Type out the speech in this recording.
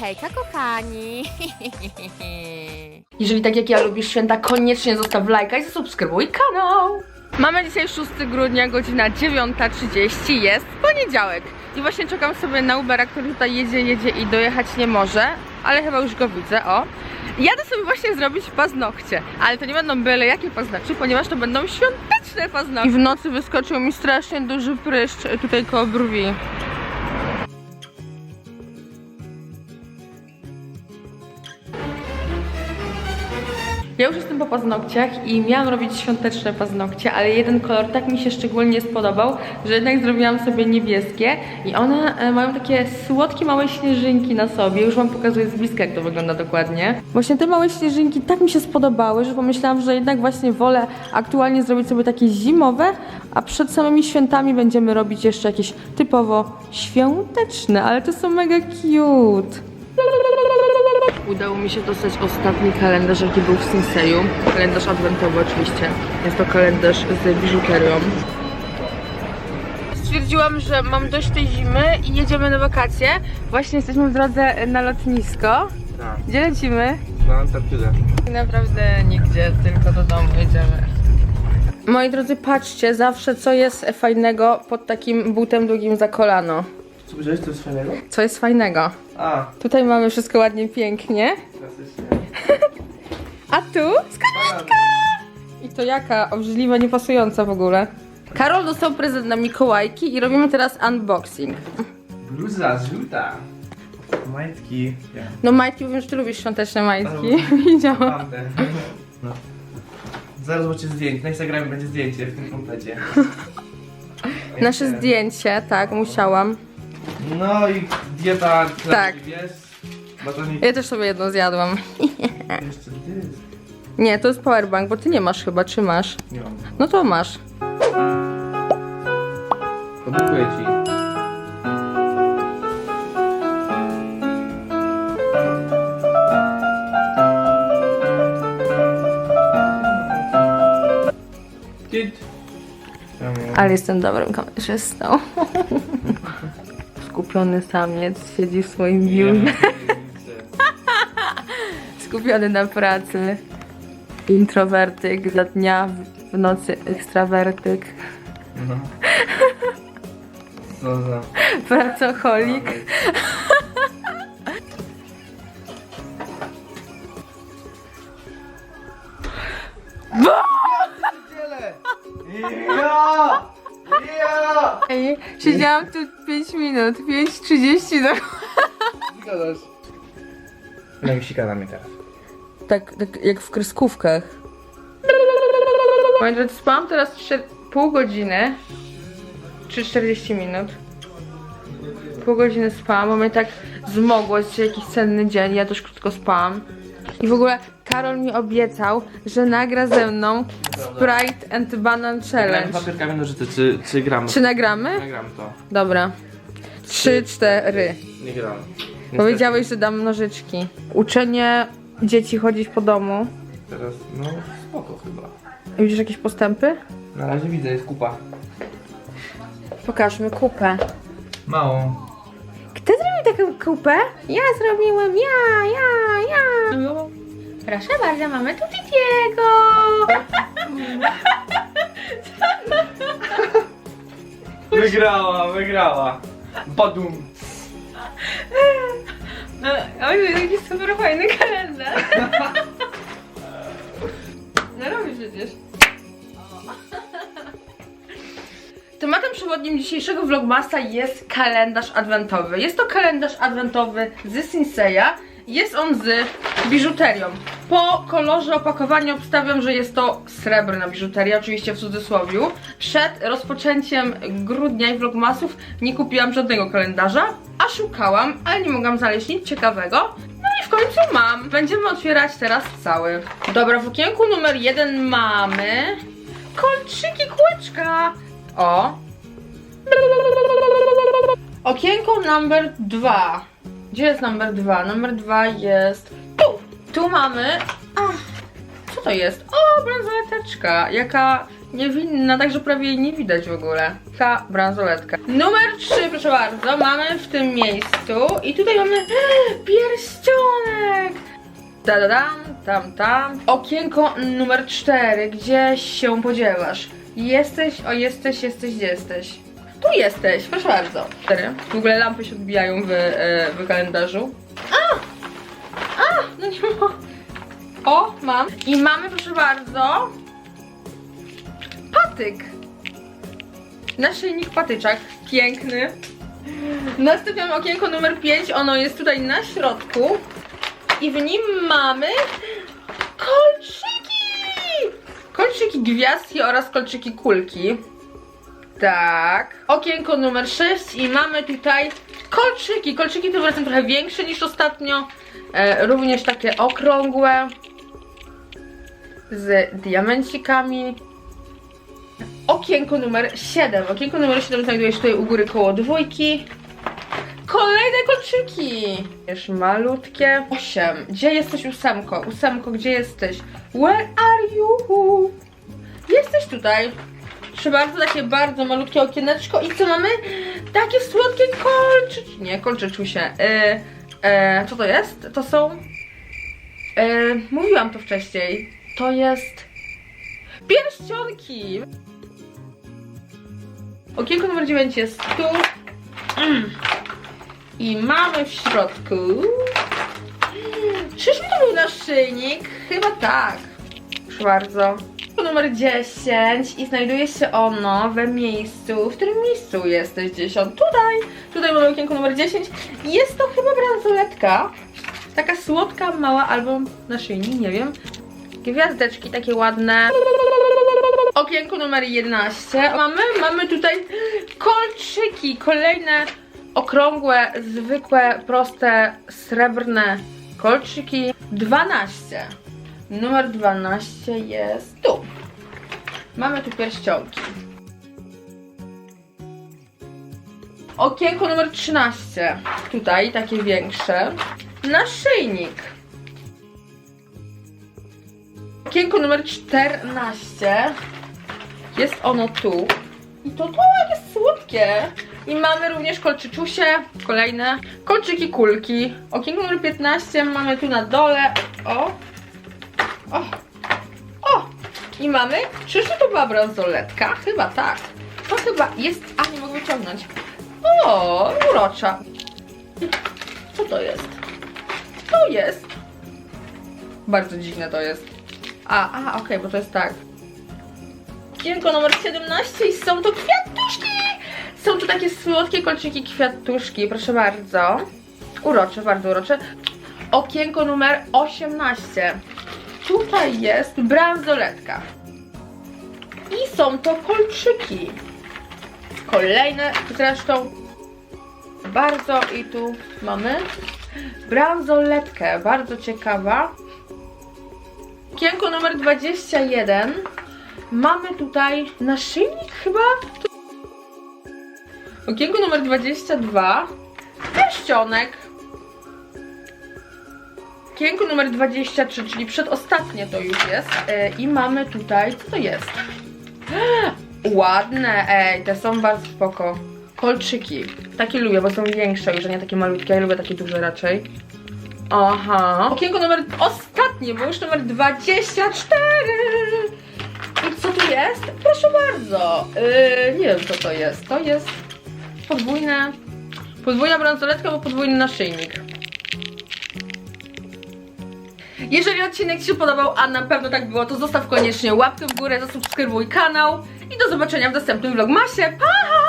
Hejka kochani! Jeżeli tak jak ja lubisz święta, koniecznie zostaw lajka i zasubskrybuj kanał. Mamy dzisiaj 6 grudnia, godzina 9.30, jest poniedziałek. I właśnie czekam sobie na Ubera, który tutaj jedzie, jedzie i dojechać nie może, ale chyba już go widzę, o. Jadę sobie właśnie zrobić paznokcie, ale to nie będą byle jakie paznokcie, ponieważ to będą świąteczne paznokcie. I w nocy wyskoczył mi strasznie duży pryszcz tutaj koło brwi. Ja już jestem po paznokciach i miałam robić świąteczne paznokcie, ale jeden kolor tak mi się szczególnie spodobał, że jednak zrobiłam sobie niebieskie i one e, mają takie słodkie małe śnieżynki na sobie. Już wam pokazuję z bliska, jak to wygląda dokładnie. Właśnie te małe śnieżynki tak mi się spodobały, że pomyślałam, że jednak właśnie wolę aktualnie zrobić sobie takie zimowe, a przed samymi świętami będziemy robić jeszcze jakieś typowo świąteczne, ale to są mega cute. Udało mi się dostać ostatni kalendarz, jaki był w Sinseju. Kalendarz adwentowy oczywiście. Jest to kalendarz z biżuterią. Stwierdziłam, że mam dość tej zimy i jedziemy na wakacje. Właśnie jesteśmy w drodze na lotnisko. Tak, Gdzie lecimy? na Antarktydę. Naprawdę nigdzie, tylko do domu jedziemy. Moi drodzy, patrzcie zawsze, co jest fajnego pod takim butem długim za kolano. Co powiedziałeś, co jest fajnego? Co jest fajnego? A, Tutaj mamy wszystko ładnie, pięknie. klasycznie. A tu skarbonka! I to jaka obrzydliwa, niepasująca w ogóle. Karol dostał prezent na Mikołajki i robimy teraz unboxing. Bluza żółta. Majtki. Ja. No majtki, wiem, że ty lubisz świąteczne majtki. Widziałam. No. Zaraz zobaczycie zdjęcie. Na Instagramie będzie zdjęcie w tym komplecie. Nasze zdjęcie, tak, musiałam. No i dieta, Tak. Batonik. Ja też sobie jedną zjadłam. Jeszcze. Nie, to jest powerbank, bo ty nie masz chyba, czy masz? Nie mam. No to masz. Podziękuję ci. Ale jestem dobrym kamerzystą. Skupiony samiec siedzi w swoim biurze. Skupiony na pracy. Introwertyk za dnia, w nocy ekstrawertyk. No. Co za... Pracocholik. Ej, Siedziałam tu 5 minut, 5.30 do... Zgadzasz. No i sika na mnie teraz. Tak, tak jak w kreskówkach. Moi drodzy, spałam teraz 3, pół godziny. Czy 40 minut. Pół godziny spałam, bo mnie tak zmogło, jest dzisiaj jakiś cenny dzień, ja też krótko spałam. I w ogóle Karol mi obiecał, że nagra ze mną Sprite and Banana Gramy Challenge. papier, kamień, nożyce, czy, czy gramy? Czy nagramy? Nagramy to. Dobra. Trzy, cztery. Nie gramy. Powiedziałeś, że dam nożyczki. Uczenie dzieci chodzić po domu. Teraz, no spoko chyba. Widzisz jakieś postępy? Na razie widzę, jest kupa. Pokażmy kupę. Małą. Kto zrobił taką kupę? Ja zrobiłem, ja, ja, ja. Proszę bardzo, mamy tu Titiego. Wygrała, wygrała. Badum. No, oj, jaki super fajny kalendarz. No robisz przecież. Tematem przewodnim dzisiejszego vlogmasa jest kalendarz adwentowy. Jest to kalendarz adwentowy z Sinseya. Jest on z biżuterią. Po kolorze opakowania obstawiam, że jest to srebrna biżuteria, oczywiście w cudzysłowiu. Przed rozpoczęciem grudnia i vlogmasów nie kupiłam żadnego kalendarza, a szukałam, ale nie mogłam znaleźć nic ciekawego. No i w końcu mam. Będziemy otwierać teraz cały. Dobra, w okienku numer jeden mamy kolczyki kółeczka. O. Okienko number dwa. Gdzie jest number dwa? Number dwa jest tu. Mamy... Ach, co to jest? O, bransoleteczka. Jaka niewinna, także prawie jej nie widać w ogóle. Ta bransoletka. Numer 3, proszę bardzo, mamy w tym miejscu i tutaj mamy pierścionek. Ta-da-dam, tam, tam. Okienko numer 4, gdzieś się podziewasz. Jesteś, o jesteś, jesteś, gdzie jesteś? Tu jesteś, proszę bardzo. W ogóle lampy się odbijają w, e, w kalendarzu. No nie. O, mam. I mamy, proszę bardzo, patyk. Naszyjnik patyczak. Piękny. Następnie mamy okienko numer 5. Ono jest tutaj na środku. I w nim mamy kolczyki! Kolczyki gwiazdki oraz kolczyki kulki. Tak. Okienko numer 6 i mamy tutaj kolczyki. Kolczyki tym razem trochę większe niż ostatnio. E, również takie okrągłe. Z diamencikami. Okienko numer 7. Okienko numer 7 znajduje się tutaj u góry koło dwójki. Kolejne kolczyki! Już malutkie. 8. Gdzie jesteś ósemko? Ósemko, gdzie jesteś? Where are you? Jesteś tutaj. Proszę bardzo, takie bardzo malutkie okieneczko. I co mamy? Takie słodkie kolczyki. Nie, kolczyczusie. E, e, co to jest? To są... E, mówiłam to wcześniej. To jest... Pierścionki! Okienko numer 9 jest tu. Mm. I mamy w środku. Czyżby to był naszyjnik? Chyba tak. Proszę bardzo. Numer 10 i znajduje się ono we miejscu. W którym miejscu jesteś 10? Tutaj. Tutaj mamy okienko numer 10. Jest to chyba bransoletka. Taka słodka, mała albo naszyjnik, nie wiem. Gwiazdeczki takie ładne. Okienko numer 11. Mamy, mamy tutaj kolczyki. Kolejne okrągłe, zwykłe, proste, srebrne kolczyki. 12. Numer 12 jest tu. Mamy tu pierścionki. Okienko numer 13. Tutaj takie większe. Naszyjnik. Okienko numer 14. Jest ono tu. I to to jakie słodkie. I mamy również kolczyczusie, kolejne kolczyki kulki. Okienko numer 15 mamy tu na dole. O! O! I mamy, czyżby to była bransoletka? Chyba tak. To chyba jest, a nie mogę wyciągnąć. O, urocza. Co to jest? To jest. Bardzo dziwne to jest. A, a, okej, bo to jest tak. Okienko numer 17 i są to kwiatuszki! Są tu takie słodkie kolczyki kwiatuszki, proszę bardzo. Urocze, bardzo urocze. Okienko numer 18. Tutaj jest bransoletka. I są to kolczyki. Kolejne zresztą. Bardzo i tu mamy bransoletkę, bardzo ciekawa. Okienko numer 21. Mamy tutaj naszyjnik chyba? Okienko numer 22. Pierścionek. Okienko numer 23, czyli przedostatnie to już jest. E, I mamy tutaj, co to jest? Ładne, ej, te są bardzo spoko. Kolczyki. Takie lubię, bo są większe już, nie takie malutkie. Ja lubię takie duże raczej. Aha. Okienko numer ostatnie, bo już numer 24. I co tu jest? Proszę bardzo. Yy, nie wiem co to jest. To jest podwójne. Podwójna bransoletka, bo podwójny naszyjnik. Jeżeli odcinek Ci się podobał, a na pewno tak było, to zostaw koniecznie łapkę w górę, zasubskrybuj kanał i do zobaczenia w następnym vlogmasie. Pa!